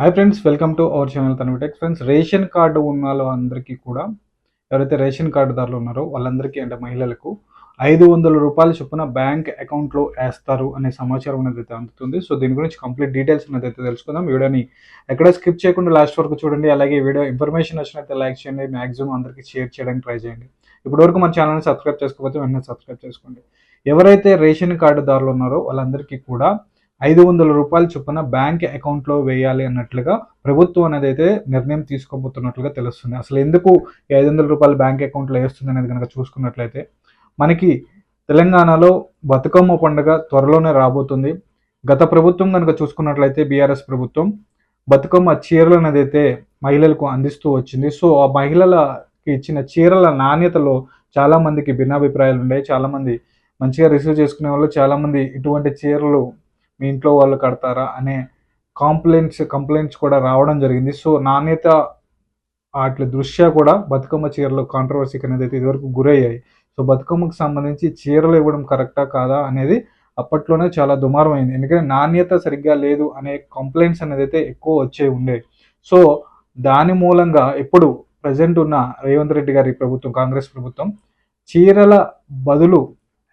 Hi friends welcome to our channel తనవిటెక్ friends ration card ఉన్న వాళ్ళందరికీ కూడా ఎవరైతే రేషన్ కార్డుదారులు ఉన్నారో వాళ్ళందరికీ అంటే మహిళలకు ఐదు వందల రూపాయల చొప్పున బ్యాంక్ అకౌంట్లో వేస్తారు అనే సమాచారం అనేది అయితే అందుతుంది. సో దీని గురించి కంప్లీట్ డీటెయిల్స్ అనేది అయితే తెలుసుకుందాం. వీడియోని ఎక్కడ స్కిప్ చేయకుండా లాస్ట్ వరకు చూడండి. అలాగే వీడియో ఇన్ఫర్మేషన్ వచ్చినట్టు లైక్ చేయండి. మ్యాక్సిమం అందరికీ షేర్ చేయడానికి ట్రై చేయండి. ఇప్పటివరకు మన ఛానల్ని సబ్స్క్రైబ్ చేసుకోకపోతే వెంటనే సబ్స్క్రైబ్ చేసుకోండి. ఎవరైతే రేషన్ కార్డుదారులు ఉన్నారో వాళ్ళందరికీ కూడా ఐదు వందల రూపాయల చొప్పున బ్యాంక్ అకౌంట్లో వేయాలి అన్నట్లుగా ప్రభుత్వం అనేది అయితే నిర్ణయం తీసుకోబోతున్నట్లుగా తెలుస్తుంది. అసలు ఎందుకు ఈ ఐదు వందల రూపాయలు బ్యాంక్ అకౌంట్లో వేస్తుంది అనేది కనుక చూసుకున్నట్లయితే మనకి తెలంగాణలో బతుకమ్మ పండుగ త్వరలోనే రాబోతుంది. గత ప్రభుత్వం కనుక చూసుకున్నట్లయితే బీఆర్ఎస్ ప్రభుత్వం బతుకమ్మ చీరలు అనేది అయితే మహిళలకు అందిస్తూ వచ్చింది. సో ఆ మహిళలకి ఇచ్చిన చీరల నాణ్యతలో చాలామందికి భిన్నాభిప్రాయాలు ఉన్నాయి చాలామంది మంచిగా రిసీవ్ చేసుకునే వాళ్ళు చాలామంది ఇటువంటి చీరలు మీ ఇంట్లో వాళ్ళు కడతారా అనే కాంప్లైంట్స్ కంప్లైంట్స్ కూడా రావడం జరిగింది. సో నాణ్యత వాటి దృష్ట్యా కూడా బతుకమ్మ చీరలు కాంట్రవర్సీకి అనేది అయితే ఇదివరకు గురయ్యాయి. సో బతుకమ్మకు సంబంధించి చీరలు ఇవ్వడం కరెక్టా కాదా అనేది అప్పట్లోనే చాలా దుమారం అయింది ఎందుకంటే నాణ్యత సరిగ్గా లేదు అనే కంప్లైంట్స్ అనేది అయితే ఎక్కువ వచ్చే ఉండే. సో దాని మూలంగా ఇప్పుడు ప్రజెంట్ ఉన్న రేవంత్ రెడ్డి గారి ప్రభుత్వం కాంగ్రెస్ ప్రభుత్వం చీరల బదులు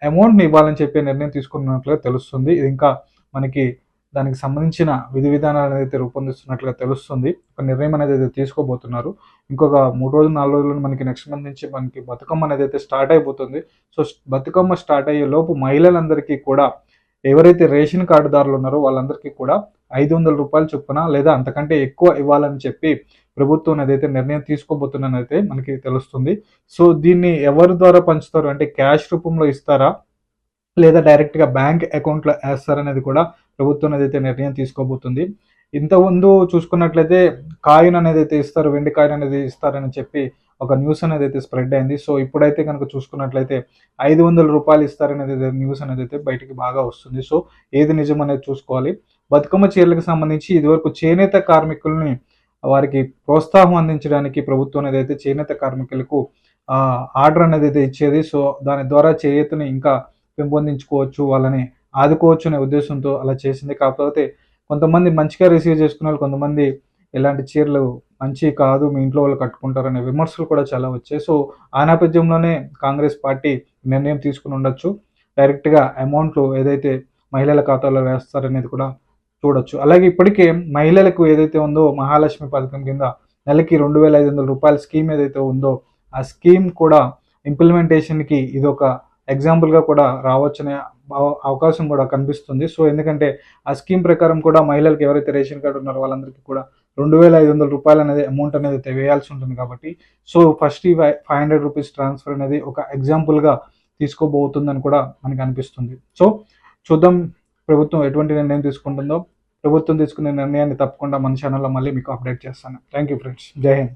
అమౌంట్ని ఇవ్వాలని చెప్పి నిర్ణయం తీసుకున్నట్లుగా తెలుస్తుంది. ఇది ఇంకా మనకి దానికి సంబంధించిన విధి విధానాలు అయితే రూపొందిస్తున్నట్లుగా తెలుస్తుంది. ఒక నిర్ణయం అనేది అయితే తీసుకోబోతున్నారు. ఇంకొక మూడు రోజులు నాలుగు రోజులు మనకి నెక్స్ట్ మంత్ నుంచి మనకి బతుకమ్మ అనేది అయితే స్టార్ట్ అయిపోతుంది. సో బతుకమ్మ స్టార్ట్ అయ్యే లోపు మహిళలందరికీ కూడా ఎవరైతే రేషన్ కార్డుదారులు ఉన్నారో వాళ్ళందరికీ కూడా ఐదు వందల రూపాయలు చొప్పున లేదా అంతకంటే ఎక్కువ ఇవ్వాలని చెప్పి ప్రభుత్వం ఏదైతే నిర్ణయం తీసుకోబోతున్నదైతే మనకి తెలుస్తుంది. సో దీన్ని ఎవరి ద్వారా పంచుతారు? అంటే క్యాష్ రూపంలో ఇస్తారా? లేదా డైరెక్ట్గా బ్యాంక్ అకౌంట్లో వేస్తారనేది కూడా ప్రభుత్వం ఏదైతే నిర్ణయం తీసుకోబోతుంది. ఇంతకుముందు చూసుకున్నట్లయితే కాయిన్ అనేది అయితే ఇస్తారు వెండి కాయిన్ అనేది ఇస్తారని చెప్పి ఒక న్యూస్ అనేది అయితే స్ప్రెడ్ అయింది. సో ఇప్పుడైతే కనుక చూసుకున్నట్లయితే ఐదు వందల రూపాయలు ఇస్తారనేది న్యూస్ అనేది అయితే బయటికి బాగా వస్తుంది. సో ఏది నిజం అనేది చూసుకోవాలి. బతుకమ్మ చీరలకు సంబంధించి ఇదివరకు చేనేత కార్మికుల్ని వారికి ప్రోత్సాహం అందించడానికి ప్రభుత్వం అనేది అయితే చేనేత కార్మికులకు ఆర్డర్ అనేది అయితే ఇచ్చేది. సో దాని ద్వారా చేనేతని ఇంకా పెంపొందించుకోవచ్చు వాళ్ళని ఆదుకోవచ్చు అనే ఉద్దేశంతో అలా చేసింది. కాకపోతే కొంతమంది మంచిగా రిసీవ్ చేసుకున్నారు వాళ్ళు కొంతమంది ఇలాంటి చీరలు మంచి కాదు మీ ఇంట్లో వాళ్ళు కట్టుకుంటారనే విమర్శలు కూడా చాలా వచ్చాయి. సో ఆ నేపథ్యంలోనే కాంగ్రెస్ పార్టీ నిర్ణయం తీసుకుని ఉండొచ్చు. డైరెక్ట్గా అమౌంట్లు ఏదైతే మహిళల ఖాతాలో వేస్తారనేది కూడా చూడొచ్చు. అలాగే ఇప్పటికే మహిళలకు ఏదైతే ఉందో మహాలక్ష్మి పథకం కింద నెలకి రెండు వేల ఐదు వందల రూపాయల స్కీమ్ ఏదైతే ఉందో ఆ స్కీమ్ కూడా ఇంప్లిమెంటేషన్కి ఇది ఒక ఎగ్జాంపుల్గా కూడా రావచ్చనే అవకాశం కూడా కనిపిస్తుంది. సో ఎందుకంటే ఆ స్కీమ్ ప్రకారం కూడా మహిళలకు ఎవరైతే రేషన్ కార్డు ఉన్నారో వాళ్ళందరికీ కూడా రెండు వేల ఐదు వందల రూపాయలు అనేది అమౌంట్ అనేది వేయాల్సి ఉంటుంది కాబట్టి సో ఫస్ట్ ఈ ఫైవ్ హండ్రెడ్ రూపీస్ ట్రాన్స్ఫర్ అనేది ఒక ఎగ్జాంపుల్గా తీసుకోబోతుందని కూడా మనకు అనిపిస్తుంది. సో చూద్దాం ప్రభుత్వం ఎటువంటి నిర్ణయం తీసుకుంటుందో. ప్రభుత్వం తీసుకునే నిర్ణయాన్ని తప్పకుండా మన ఛానల్లో మళ్ళీ మీకు అప్డేట్ చేస్తాను. థ్యాంక్ యూ ఫ్రెండ్స్ జై హింద్.